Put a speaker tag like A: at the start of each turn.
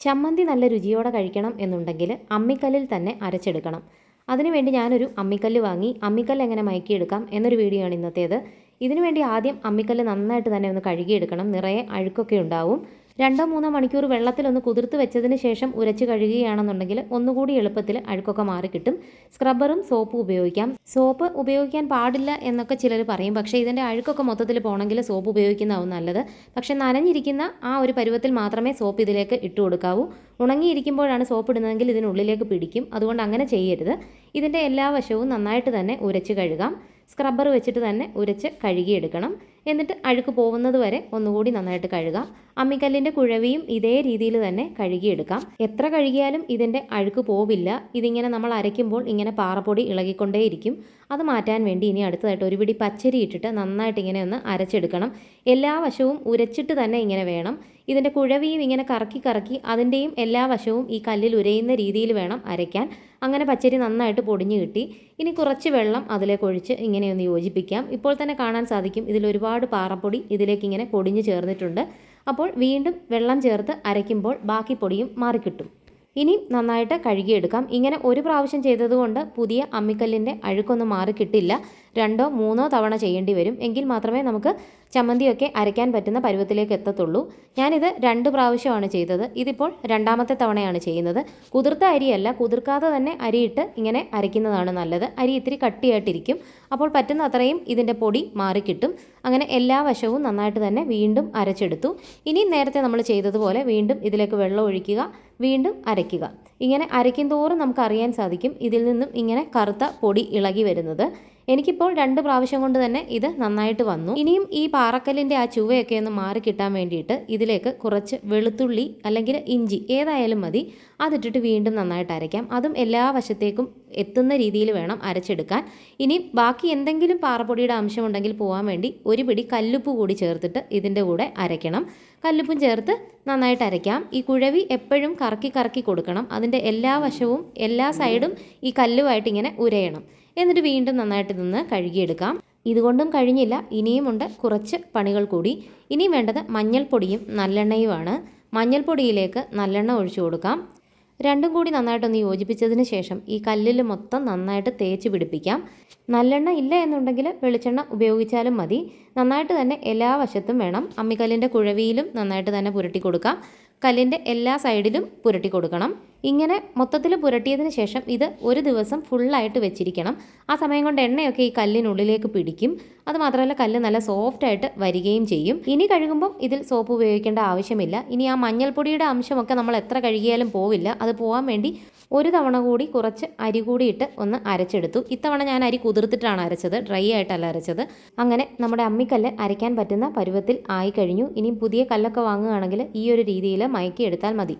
A: ചമ്മന്തി നല്ല രുചിയോടെ കഴിക്കണം എന്നുണ്ടെങ്കിൽ അമ്മിക്കല്ലിൽ തന്നെ അരച്ചെടുക്കണം. അതിനുവേണ്ടി ഞാനൊരു അമ്മിക്കല്ല് വാങ്ങി അമ്മിക്കല്ല് എങ്ങനെ മയക്കിയെടുക്കാം എന്നൊരു വീഡിയോ ആണ് ഇന്നത്തേത്. ഇതിനുവേണ്ടി ആദ്യം അമ്മിക്കല്ല് നന്നായിട്ട് തന്നെ ഒന്ന് കഴുകിയെടുക്കണം. നിറയെ അഴുക്കൊക്കെ ഉണ്ടാവും. രണ്ടോ മൂന്നോ മണിക്കൂർ വെള്ളത്തിലൊന്ന് കുതിർത്ത് വെച്ചതിന് ശേഷം ഉരച്ച് കഴുകുകയാണെന്നുണ്ടെങ്കിൽ ഒന്നുകൂടി എളുപ്പത്തിൽ അഴുക്കൊക്കെ മാറി കിട്ടും. സ്ക്രബ്ബറും സോപ്പും ഉപയോഗിക്കാം. സോപ്പ് ഉപയോഗിക്കാൻ പാടില്ല എന്നൊക്കെ ചിലർ പറയും. പക്ഷേ ഇതിന്റെ അഴുക്കൊക്കെ മൊത്തത്തിൽ പോകണമെങ്കിൽ സോപ്പ് ഉപയോഗിക്കുന്നതാവും നല്ലത്. പക്ഷേ നനഞ്ഞിരിക്കുന്ന ആ ഒരു പരുവത്തിൽ മാത്രമേ സോപ്പ് ഇതിലേക്ക് ഇട്ട് കൊടുക്കാവൂ. ഉണങ്ങിയിരിക്കുമ്പോഴാണ് സോപ്പ് ഇടുന്നതെങ്കിൽ ഇതിനുള്ളിലേക്ക് പിടിക്കും. അതുകൊണ്ട് അങ്ങനെ ചെയ്യരുത്. ഇതിന്റെ എല്ലാ വശവും നന്നായിട്ട് തന്നെ ഉരച്ച് കഴുകാം. സ്ക്രബ്ബർ വെച്ചിട്ട് തന്നെ ഉരച്ച് കഴുകിയെടുക്കണം. എന്നിട്ട് അഴുക്ക് പോകുന്നത് വരെ ഒന്നുകൂടി നന്നായിട്ട് കഴുകാം. അമ്മിക്കല്ലിന്റെ കുഴവിയും ഇതേ രീതിയിൽ തന്നെ കഴുകിയെടുക്കാം. എത്ര കഴുകിയാലും ഇതിന്റെ അഴുക്ക് പോവില്ല. ഇതിങ്ങനെ നമ്മൾ അരയ്ക്കുമ്പോൾ ഇങ്ങനെ പാറപ്പൊടി ഇളകിക്കൊണ്ടേയിരിക്കും. അത് മാറ്റാൻ വേണ്ടി ഇനി അടുത്തതായിട്ട് ഒരു പിടി പച്ചരി ഇട്ടിട്ട് നന്നായിട്ട് ഇങ്ങനെ ഒന്ന് അരച്ചെടുക്കണം. എല്ലാ വശവും ഉരച്ചിട്ട് തന്നെ ഇങ്ങനെ വേണം. ഇതിന്റെ കുഴവിയും ഇങ്ങനെ കറക്കി കറക്കി അതിന്റെയും എല്ലാ വശവും ഈ കല്ലിൽ ഉരയുന്ന രീതിയിൽ വേണം അരയ്ക്കാൻ. അങ്ങനെ പച്ചരി നന്നായിട്ട് പൊടിഞ്ഞു കിട്ടി. ഇനി കുറച്ച് വെള്ളം അതിലേക്ക് ഒഴിച്ച് ഇങ്ങനെയൊന്ന് യോജിപ്പിക്കാം. ഇപ്പോൾ തന്നെ കാണാൻ സാധിക്കും ഇതിൽ ഒരുപാട് പാറപ്പൊടി ഇതിലേക്ക് ഇങ്ങനെ പൊടിഞ്ഞു ചേർന്നിട്ടുണ്ട്. അപ്പോൾ വീണ്ടും വെള്ളം ചേർത്ത് അരയ്ക്കുമ്പോൾ ബാക്കി പൊടിയും മാറിക്കിട്ടും. ഇനി നന്നായിട്ട് കഴുകിയെടുക്കാം. ഇങ്ങനെ ഒരു പ്രാവശ്യം ചെയ്തതുകൊണ്ട് പുതിയ അമ്മിക്കല്ലിന്റെ അഴുക്കൊന്നും മാറിക്കിട്ടില്ല. രണ്ടോ മൂന്നോ തവണ ചെയ്യേണ്ടി വരും. എങ്കിൽ മാത്രമേ നമുക്ക് ചമ്മന്തിയൊക്കെ അരയ്ക്കാൻ പറ്റുന്ന പരുവത്തിലേക്ക് എത്തത്തുള്ളൂ. ഞാനിത് രണ്ട് പ്രാവശ്യമാണ് ചെയ്തത്. ഇതിപ്പോൾ രണ്ടാമത്തെ തവണയാണ് ചെയ്യുന്നത്. കുതിർത്ത അരിയല്ല കുതിർക്കാതെ തന്നെ അരിയിട്ട് ഇങ്ങനെ അരയ്ക്കുന്നതാണ് നല്ലത്. അരി ഇത്തിരി കട്ടിയായിട്ടിരിക്കും. അപ്പോൾ പറ്റുന്ന അത്രയും ഇതിന്റെ പൊടി മാറിക്കിട്ടും. അങ്ങനെ എല്ലാ വശവും നന്നായിട്ട് തന്നെ വീണ്ടും അരച്ചെടുത്തു. ഇനി നേരത്തെ നമ്മൾ ചെയ്തതുപോലെ വീണ്ടും ഇതിലേക്ക് വെള്ളം ഒഴിക്കുക വീണ്ടും അരയ്ക്കുക. ഇങ്ങനെ അരയ്ക്കും തോറും നമുക്ക് അറിയാൻ സാധിക്കും ഇതിൽ നിന്നും ഇങ്ങനെ കറുത്ത പൊടി ഇളകി വരുന്നത്. എനിക്കിപ്പോൾ രണ്ട് പ്രാവശ്യം കൊണ്ട് തന്നെ ഇത് നന്നായിട്ട് വന്നു. ഇനിയും ഈ പാറക്കല്ലിന്റെ ആ ചുവയൊക്കെ ഒന്ന് മാറി കിട്ടാൻ വേണ്ടിയിട്ട് ഇതിലേക്ക് കുറച്ച് വെളുത്തുള്ളി അല്ലെങ്കിൽ ഇഞ്ചി ഏതായാലും മതി. അതിട്ടിട്ട് വീണ്ടും നന്നായിട്ട് അരയ്ക്കാം. അതും എല്ലാ വശത്തേക്കും എത്തുന്ന രീതിയിൽ വേണം അരച്ചെടുക്കാൻ. ഇനി ബാക്കി എന്തെങ്കിലും പാറപ്പൊടിയുടെ അംശമുണ്ടെങ്കിൽ പോകാൻ വേണ്ടി ഒരു പിടി കല്ലുപ്പ് കൂടി ചേർത്തിട്ട് ഇതിന്റെ കൂടെ അരയ്ക്കണം. കല്ലുപ്പും ചേർത്ത് നന്നായിട്ട് അരയ്ക്കാം. ഈ കുഴവി എപ്പോഴും കറക്കി കറക്കി കൊടുക്കണം. അതിന്റെ എല്ലാ വശവും എല്ലാ സൈഡും ഈ കല്ലുമായിട്ട് ഇങ്ങനെ ഉരയണം. എന്നിട്ട് വീണ്ടും നന്നായിട്ട് നിന്ന് കഴുകിയെടുക്കാം. ഇതുകൊണ്ടും കഴിഞ്ഞില്ല. ഇനിയുമുണ്ട് കുറച്ച് പണികൾ കൂടി. ഇനിയും വേണ്ടത് മഞ്ഞൾപ്പൊടിയും നല്ലെണ്ണയുമാണ്. മഞ്ഞൾപ്പൊടിയിലേക്ക് നല്ലെണ്ണ ഒഴിച്ചു കൊടുക്കാം. രണ്ടും കൂടി നന്നായിട്ടൊന്ന് യോജിപ്പിച്ചതിന് ശേഷം ഈ കല്ലിൽ മൊത്തം നന്നായിട്ട് തേച്ച് പിടിപ്പിക്കാം. നല്ലെണ്ണ ഇല്ല എന്നുണ്ടെങ്കിൽ വെളിച്ചെണ്ണ ഉപയോഗിച്ചാലും മതി. നന്നായിട്ട് തന്നെ എല്ലാ വശത്തും വേണം. അമ്മിക്കല്ലിന്റെ കുഴവിയിലും നന്നായിട്ട് തന്നെ പുരട്ടി കൊടുക്കാം. കല്ലിന്റെ എല്ലാ സൈഡിലും പുരട്ടി കൊടുക്കണം. ഇങ്ങനെ മൊത്തത്തിൽ പുരട്ടിയതിന് ശേഷം ഇത് ഒരു ദിവസം ഫുള്ളായിട്ട് വെച്ചിരിക്കണം. ആ സമയം കൊണ്ട് എണ്ണയൊക്കെ ഈ കല്ലിനുള്ളിലേക്ക് പിടിക്കും. അതുമാത്രമല്ല കല്ല് നല്ല സോഫ്റ്റ് ആയിട്ട് വരികയും ചെയ്യും. ഇനി കഴുകുമ്പം ഇതിൽ സോപ്പ് ഉപയോഗിക്കേണ്ട ആവശ്യമില്ല. ഇനി ആ മഞ്ഞൾപ്പൊടിയുടെ അംശമൊക്കെ നമ്മൾ എത്ര കഴുകിയാലും പോവില്ല. അത് പോകാൻ വേണ്ടി ഒരു തവണ കൂടി കുറച്ച് അരി കൂടി ഇട്ട് ഒന്ന് അരച്ചെടുത്തു. ഇത്തവണ ഞാൻ അരി കുതിർത്തിട്ടാണ് അരച്ചത്. ഡ്രൈ ആയിട്ടല്ല അരച്ചത്. അങ്ങനെ നമ്മുടെ അമ്മിക്കല്ല് അരയ്ക്കാൻ പറ്റുന്ന പരുവത്തിൽ ആയി കഴിഞ്ഞു. ഇനി പുതിയ കല്ലൊക്കെ വാങ്ങുകയാണെങ്കിൽ ഈ ഒരു രീതിയിൽ മയക്കി എടുത്താൽ മതി.